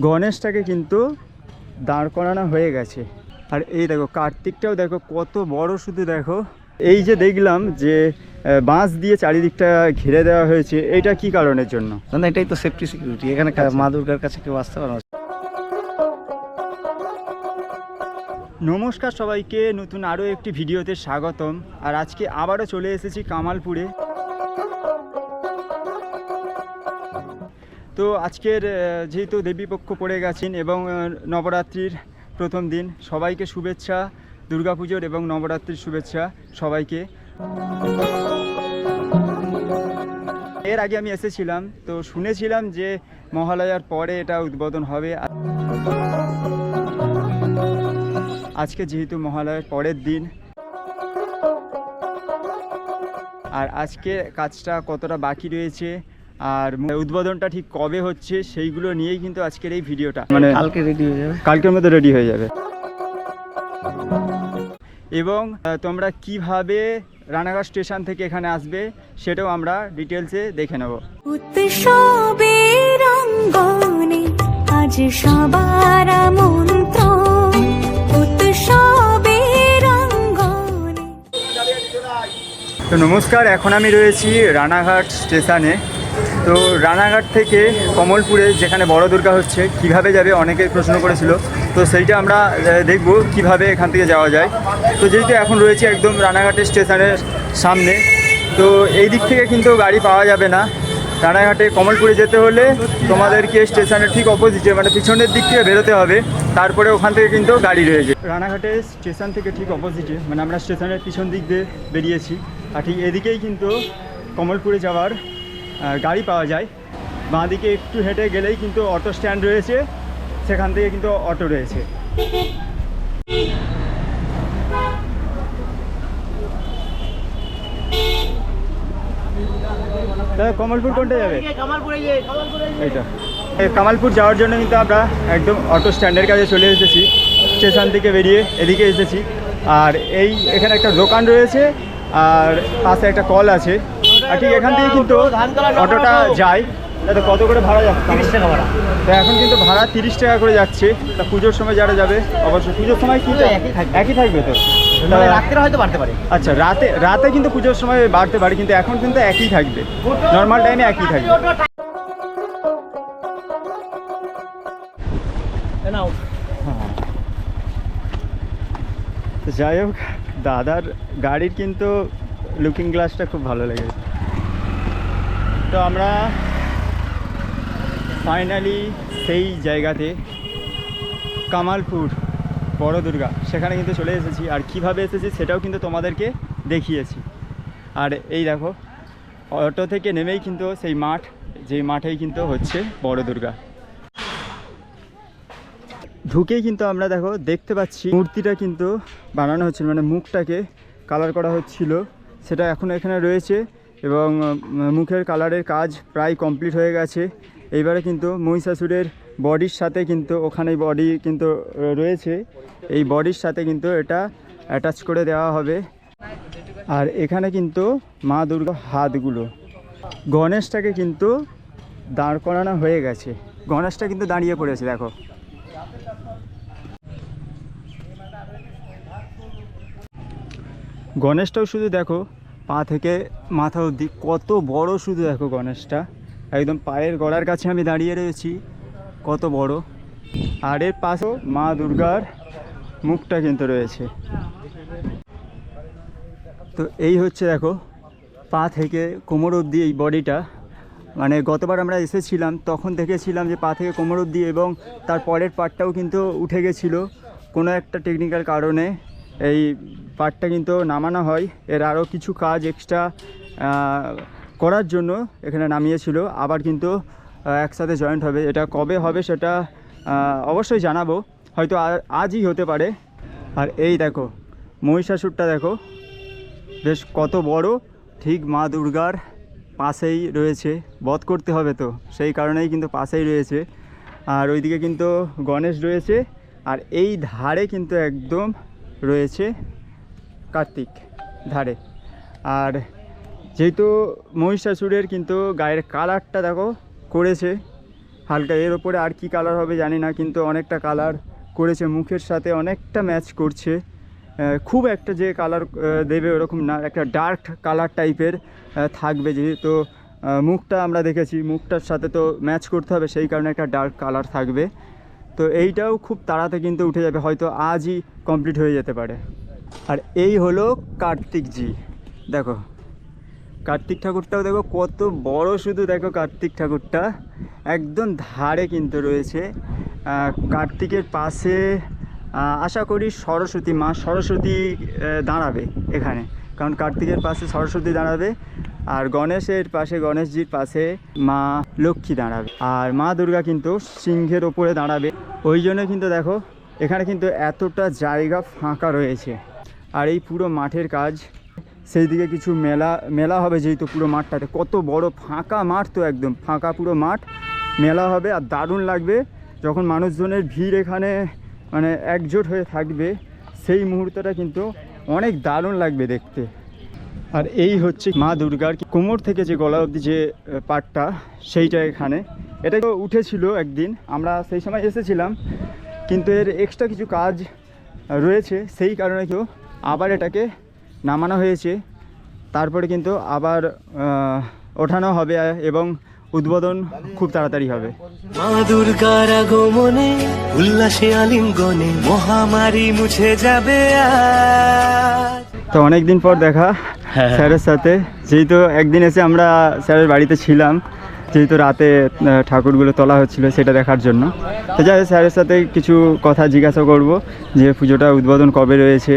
গণেশটাকে কিন্তু দাঁড় করানো হয়ে গেছে। আর এই দেখো কার্তিকটাও দেখো কত বড় শুধু দেখো। এই যে দেখলাম যে বাঁশ দিয়ে চারিদিকটা ঘিরে দেওয়া হয়েছে এটা কি কারণের জন্য? না এটাই তো সেফটি সিকিউরিটি এখানে কা- মা দুর্গার কাছে কেউ আসতে পারে নমস্কার সবাইকে নতুন আরও একটি ভিডিওতে স্বাগতম। আর আজকে আবারও চলে এসেছি কামালপুরে। তো আজকের যেহেতু দেবীপক্ষ পড়ে গেছেন এবং নবরাত্রির প্রথম দিন, সবাইকে শুভেচ্ছা, দুর্গাপুজোর এবং নবরাত্রির শুভেচ্ছা সবাইকে। এর আগে আমি এসেছিলাম, তো শুনেছিলাম যে মহালয়ার পরে এটা উদ্বোধন হবে। আজকে যেহেতু মহালয়ার পরের দিন, আর আজকে কাজটা কতটা বাকি রয়েছে আর উদ্বোধনটা ঠিক কবে হচ্ছে সেইগুলো নিয়েই কিন্তু আজকের এই ভিডিওটা। মানে কালকে রেডি হয়ে যাবে। কালকের মধ্যে রেডি হয়ে যাবে। এবং তোমরা কীভাবে রানাঘাট স্টেশন থেকে এখানে আসবে সেটাও আমরা ডিটেলসে দেখে নেব। অঙ্গনে আজ সবার মন্ত্র তো নমস্কার এখন আমি রয়েছি রানাঘাট স্টেশনে। তো রানাঘাট থেকে কমলপুরে যেখানে বড় দুর্গা হচ্ছে, কীভাবে যাবে অনেকে প্রশ্ন করেছিল। তো সেইটা আমরা দেখব কীভাবে এখান থেকে যাওয়া যায়। তো যেহেতু এখন রয়েছে একদম রানাঘাটের স্টেশনের সামনে, তো এই দিক থেকে কিন্তু গাড়ি পাওয়া যাবে না। রানাঘাটে কমলপুরে যেতে হলে তোমাদেরকে স্টেশনের ঠিক অপোজিটে মানে পিছনের দিক থেকে বেরোতে হবে। তারপরে ওখান থেকে কিন্তু গাড়ি রয়েছে রানাঘাটে স্টেশন থেকে ঠিক অপোজিটে মানে আমরা স্টেশনের পিছন দিক দিয়ে বেরিয়েছি। আর ঠিক এদিকেই কিন্তু কমলপুরে যাওয়ার গাড়ি পাওয়া যায়। বাঁ দিকে একটু হেঁটে গেলেই কিন্তু অটো স্ট্যান্ড রয়েছে। সেখান থেকে কিন্তু অটো রয়েছে। কমলপুর কোনটা যাবে? এইটা। এই কামালপুর যাওয়ার জন্য কিন্তু আমরা একদম অটো স্ট্যান্ডের কাছে চলে এসেছি। স্টেশন থেকে বেরিয়ে এদিকে এসেছি। আর এই এখানে একটা দোকান রয়েছে। আর পাশে একটা কল আছে। ঠিক এখান থেকে কিন্তু অটোটা যায়। তাতে কত করে ভাড়া যাচ্ছে? তিরিশ টাকা ভাড়া। তো এখন কিন্তু ভাড়া তিরিশ টাকা করে যাচ্ছে। তা পুজোর সময় যারা যাবে অবশ্যই পুজোর সময় কি একই থাকবে। তো? মানে রাত্রে হয়তো বাড়তে পারে। আচ্ছা রাতে রাতে কিন্তু পুজোর সময় বাড়তে পারে কিন্তু এখন কিন্তু একই থাকবে। নর্মাল টাইমে একই থাকবে। হ্যাঁ। তো যাই হোক দাদার গাড়ির কিন্তু লুকিং গ্লাসটা খুব ভালো লেগেছে। তো আমরা ফাইনালি সেই জায়গাতে কামালপুর বড় দুর্গা সেখানে কিন্তু চলে এসেছি। আর কীভাবে এসেছি সেটাও কিন্তু তোমাদেরকে দেখিয়েছি। আর এই দেখো, অটো থেকে নেমেই কিন্তু সেই মাঠ, যেই মাঠেই কিন্তু হচ্ছে বড় দুর্গা ঢুকেই কিন্তু আমরা দেখো, দেখতে পাচ্ছি মূর্তিটা কিন্তু বানানো হচ্ছিল মানে মুখটাকে কালার করা হচ্ছিল। সেটা এখন এখানে রয়েছে। এবং মুখের কালারের কাজ প্রায় কমপ্লিট হয়ে গেছে। এইবারে কিন্তু মহিষাসুরের বডির সাথে কিন্তু ওখানে বডি কিন্তু রয়েছে। এই বডির সাথে কিন্তু এটা অ্যাটাচ করে দেওয়া হবে। আর এখানে কিন্তু মা দুর্গা হাতগুলো। গণেশটাকে কিন্তু দাঁড় করানো হয়ে গেছে। গণেশটা কিন্তু দাঁড়িয়ে পড়েছে, দেখো। গণেশটাও শুধু দেখো পা থেকে মাথা অবধি। কত বড় শুধু দেখো গণেশটা। একদম পায়ের গড়ার কাছে আমি দাঁড়িয়ে রয়েছি। কত বড়। আর এর পাশেও মা দুর্গার মুখটা কিন্তু রয়েছে। তো এই হচ্ছে দেখো, পা থেকে কোমর অবধি এই বডিটা। মানে গতবার আমরা এসেছিলাম, তখন দেখেছিলাম যে পা থেকে কোমর অবধি এবং তার পরের পার্টটাও কিন্তু উঠে গেছিল কোনো একটা টেকনিক্যাল কারণে। এই পার্টটা কিন্তু নামানো হয়। এর আরও কিছু কাজ এক্সট্রা করার জন্য এখানে নামিয়েছিল। আবার কিন্তু একসাথে জয়েন্ট হবে। এটা কবে হবে সেটা অবশ্যই জানাব। হয়তো আজই হতে পারে। আর এই দেখো, মহিষাসুরটা দেখো। বেশ কত বড়। ঠিক মা দুর্গার পাশেই রয়েছে। বধ করতে হবে তো। সেই কারণেই কিন্তু পাশেই রয়েছে। আর ওইদিকে কিন্তু গণেশ রয়েছে। আর এই ধারে কিন্তু একদম রয়েছে কার্তিক ধারে। আর যেহেতু মহিষাসুরের কিন্তু গায়ের কালারটা দেখো করেছে, হালকা এর ওপরে আর কি কালার হবে জানি না, কিন্তু অনেকটা কালার করেছে, মুখের সাথে অনেকটা ম্যাচ করছে। খুব একটা যে কালার দেবে ওরকম না, একটা ডার্ক কালার টাইপের থাকবে যেহেতু মুখটা আমরা দেখেছি, মুখটার সাথে তো ম্যাচ করতে হবে, সেই কারণে একটা ডার্ক কালার থাকবে। তো এইটাও খুব তাড়াতাড়ি কিন্তু উঠে যাবে, হয়তো আজই কমপ্লিট হয়ে যেতে পারে। আর এই হলো কার্তিকজি দেখো, কার্তিক ঠাকুরটাও দেখো কত বড় শুধু, দেখো কার্তিক ঠাকুরটা একদম ধারে কিন্তু রয়েছে। কার্তিকের পাশে আশা করি সরস্বতী মা সরস্বতী দাঁড়াবে এখানে। কারণ কার্তিকের পাশে সরস্বতী দাঁড়াবে। আর গণেশের পাশে, গণেশজির পাশে মা লক্ষ্মী দাঁড়াবে। আর মা দুর্গা কিন্তু সিংহের ওপরে দাঁড়াবে। ওই জন্য কিন্তু দেখো, এখানে কিন্তু এতটা জায়গা ফাঁকা রয়েছে। আর এই পুরো মাঠের কাজ সেই দিকে কিছু মেলা মেলা হবে যেহেতু পুরো মাঠটাতে। কত বড় ফাঁকা মাঠ তো একদম, ফাঁকা পুরো মাঠ। মেলা হবে আর দারুণ লাগবে। যখন মানুষজনের ভিড় এখানে মানে একজোট হয়ে থাকবে, সেই মুহূর্তটা কিন্তু অনেক দারুণ লাগবে দেখতে। আর এই হচ্ছে মা দুর্গার কোমর থেকে যে গলা অবধি যে পাটটা সেইটা এখানে। এটা তো উঠেছিল একদিন আমরা সেই সময় এসেছিলাম কিন্তু এর এক্সট্রা কিছু কাজ রয়েছে সেই কারণে কেউ আবার এটাকে নামানো হয়েছে। তারপরে কিন্তু আবার ওঠানো হবে এবং উদ্বোধন খুব তাড়াতাড়ি হবে। মা দুর্গার আগমনে উল্লাসে আলিঙ্গনে মহামারী মুছে যাবে তো অনেক দিন পর দেখা। স্যারের সাথে। যেহেতু একদিন এসে আমরা স্যারের বাড়িতে ছিলাম যেহেতু রাতে ঠাকুরগুলো তোলা হচ্ছিল সেটা দেখার জন্য। তো যাই স্যারের সাথে কিছু কথা জিজ্ঞাসা করব যে পুজোটা উদ্বোধন কবে রয়েছে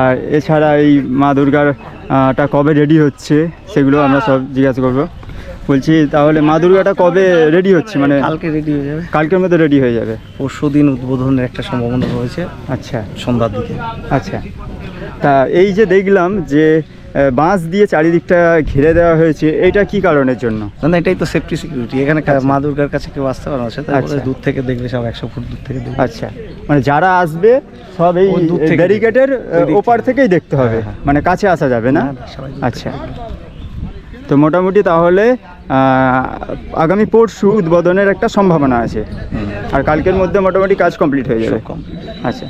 আর এছাড়া এই মা দুর্গার টা কবে রেডি হচ্ছে সেগুলো আমরা সব জিজ্ঞাসা করব। বলছি তাহলে মা দুর্গাটা কবে রেডি হচ্ছে? মানে কালকে রেডি হয়ে যাবে। কালকের মধ্যে রেডি হয়ে যাবে। পরশু দিন উদ্বোধনের একটা সম্ভাবনা রয়েছে। আচ্ছা। সন্ধ্যার দিকে। আচ্ছা। তা এই যে দেখলাম যে বাঁশ দিয়ে চারিদিকটা ঘিরে দেওয়া হয়েছে। এটা কি কারণের জন্য? না এটাই তো সেফটি সিকিউরিটি এখানে কা- মা দুর্গার কাছে কেউ আসতে পারে না সেটা আচ্ছা। দূর থেকে দেখবে সব একশো ফুট দূর থেকে দেখবে। আচ্ছা। মানে যারা আসবে সব এই ব্যারিকেডের ওপার থেকেই দেখতে হবে। হ্যাঁ, হ্যাঁ। মানে কাছে আসা যাবে না? আচ্ছা। তো মোটামুটি তাহলে আগামী পরশু উদ্বোধনের একটা সম্ভাবনা আছে। আর কালকের মধ্যে মোটামুটি কাজ কমপ্লিট হয়ে যাবে। আচ্ছা।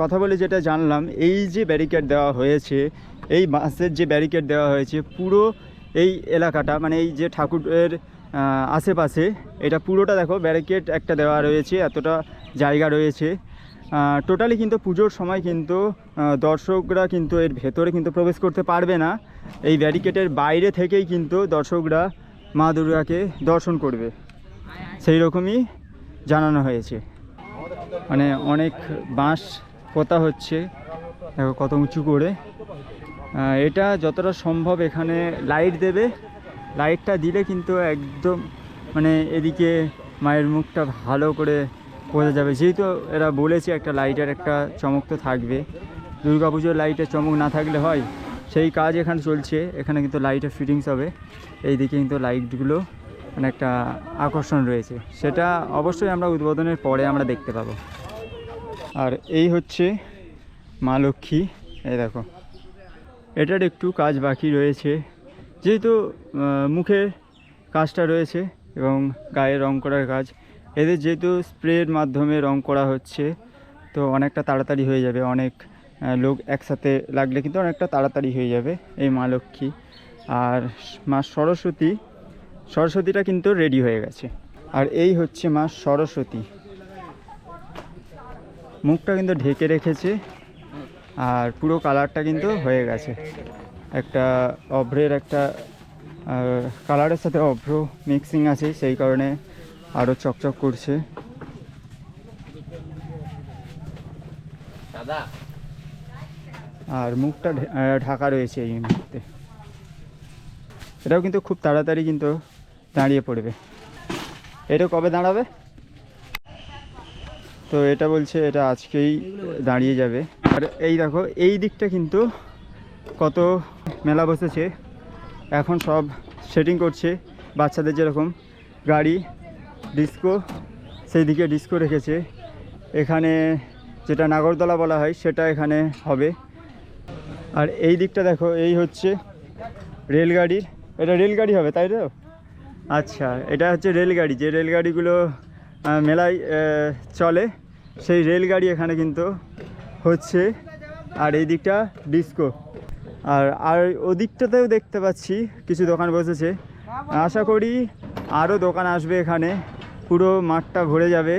কথা বলে যেটা জানলাম, এই যে ব্যারিকেড দেওয়া হয়েছে, এই বাসের যে ব্যারিকেড দেওয়া হয়েছে, পুরো এই এলাকাটা মানে এই যে ঠাকুরের আশেপাশে, এটা পুরোটা দেখো ব্যারিকেড একটা দেওয়া রয়েছে, এতটা জায়গা রয়েছে। টোটালি কিন্তু পুজোর সময় কিন্তু দর্শকরা কিন্তু এর ভেতরে কিন্তু প্রবেশ করতে পারবে না। এই ব্যারিকেডের বাইরে থেকেই কিন্তু দর্শকরা মা দুর্গাকে দর্শন করবে। সেই রকমই জানানো হয়েছে। মানে অনেক বাঁশ পোতা হচ্ছে, দেখো কত উঁচু করে। এটা যতটা সম্ভব এখানে লাইট দেবে। লাইটটা দিলে কিন্তু একদম মানে এদিকে মায়ের মুখটা ভালো করে বোঝা যাবে। যেহেতু এরা বলেছে একটা লাইটের একটা চমক তো থাকবে। দুর্গা পুজোর লাইটের চমক না থাকলে হয়। সেই কাজ এখানে চলছে। এখানে কিন্তু লাইটের ফিটিংস হবে। এই দিকে কিন্তু লাইটগুলো মানে একটা আকর্ষণ রয়েছে। সেটা অবশ্যই আমরা উদ্বোধনের পরে আমরা দেখতে পাবো। আর এই হচ্ছে মা লক্ষ্মী। এই দেখো। এটার একটু কাজ বাকি রয়েছে। যেহেতু মুখে কাজটা রয়েছে এবং গায়ে রং করার কাজ, এদের যেহেতু স্প্রের মাধ্যমে রং করা হচ্ছে, তো অনেকটা তাড়াতাড়ি হয়ে যাবে। অনেক লোক একসাথে লাগলে কিন্তু অনেকটা তাড়াতাড়ি হয়ে যাবে এই মা লক্ষ্মী। আর মা সরস্বতী, সরস্বতীটা কিন্তু রেডি হয়ে গেছে। আর এই হচ্ছে মা সরস্বতী। মুখটা কিন্তু ঢেকে রেখেছে আর পুরো কালারটা কিন্তু হয়ে গেছে। একটা অভ্রের একটা কালারের সাথে অভ্র মিক্সিং আছে সেই কারণে আরও চকচক করছে। আর মুখটা ঢাকা রয়েছে এই মুহূর্তে। এটাও কিন্তু খুব তাড়াতাড়ি কিন্তু দাঁড়িয়ে পড়বে। এটা কবে দাঁড়াবে? তো এটা বলছে এটা আজকেই দাঁড়িয়ে যাবে। আর এই দেখো, এই দিকটা কিন্তু কত মেলা বসেছে। এখন সব সেটিং করছে। বাচ্চাদের যেরকম গাড়ি ডিস্কো সেই দিকে ডিস্কো রেখেছে। এখানে যেটা নাগরদোলা বলা হয়, সেটা এখানে হবে। আর এই দিকটা দেখো, এই হচ্ছে রেলগাড়ির। এটা রেলগাড়ি হবে, তাই তো? আচ্ছা এটা হচ্ছে রেলগাড়ি। যে রেলগাড়িগুলো মেলায় চলে। সেই রেলগাড়ি এখানে কিন্তু হচ্ছে। আর এই দিকটা ডিস্কো। আর আর ওদিকটাতেও দেখতে পাচ্ছি কিছু দোকান বসেছে। আশা করি আরও দোকান আসবে এখানে। পুরো মাঠটা ভরে যাবে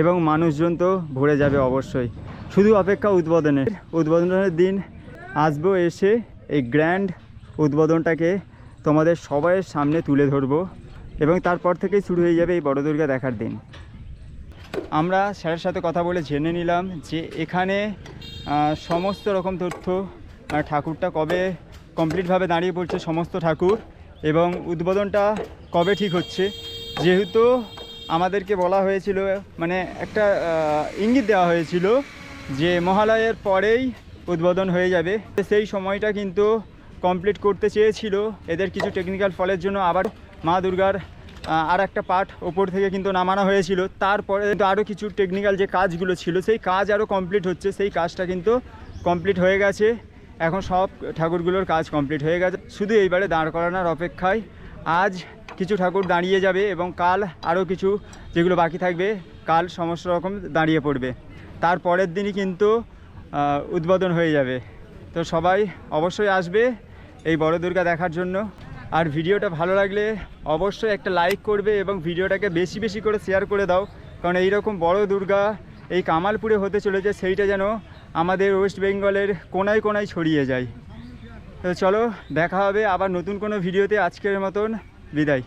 এবং মানুষজন তো ভরে যাবে অবশ্যই। শুধু অপেক্ষা উদ্বোধনের উদ্বোধনের দিন আসব এসে এই গ্র্যান্ড উদ্বোধনটাকে তোমাদের সবাইয়ের সামনে তুলে ধরবো। এবং তারপর থেকেই শুরু হয়ে যাবে এই বড় দুর্গা দেখার দিন। আমরা স্যারের সাথে কথা বলে জেনে নিলাম যে এখানে সমস্ত রকম তথ্য ঠাকুরটা কবে কমপ্লিটভাবে দাঁড়িয়ে পড়ছে সমস্ত ঠাকুর এবং উদ্বোধনটা কবে ঠিক হচ্ছে, যেহেতু আমাদেরকে বলা হয়েছিল মানে একটা ইঙ্গিত দেওয়া হয়েছিল যে মহালয়ের পরেই উদ্বোধন হয়ে যাবে। সেই সময়টা কিন্তু কমপ্লিট করতে চেয়েছিল। এদের কিছু টেকনিক্যাল ফলের জন্য আবার মা দুর্গার আর একটা পার্ট ওপর থেকে কিন্তু নামানো হয়েছিল। তারপরে কিন্তু আরও কিছু টেকনিক্যাল যে কাজগুলো ছিল, সেই কাজ আরও কমপ্লিট হচ্ছে। সেই কাজটা কিন্তু কমপ্লিট হয়ে গেছে। এখন সব ঠাকুরগুলোর কাজ কমপ্লিট হয়ে গেছে। শুধু এইবারে দাঁড় করানোর অপেক্ষায় আজ কিছু ঠাকুর দাঁড়িয়ে যাবে এবং কাল আরও কিছু যেগুলো বাকি থাকবে, কাল সমস্ত রকম দাঁড়িয়ে পড়বে। তার পরের দিনই কিন্তু উদ্বোধন হয়ে যাবে। তো সবাই অবশ্যই আসবে এই বড় দুর্গা দেখার জন্য। আর ভিডিওটা ভালো লাগলে অবশ্যই একটা লাইক করবে এবং ভিডিওটাকে বেশি বেশি করে শেয়ার করে দাও। কারণ এই রকম বড় দুর্গা এই কামালপুরে হতে চলেছে, সেইটা যেন আমাদের ওয়েস্ট বেঙ্গলের কোনায় কোনায় ছড়িয়ে যায়। তো চলো, দেখা হবে আবার নতুন কোনো ভিডিওতে আজকের মতন। বিদায়।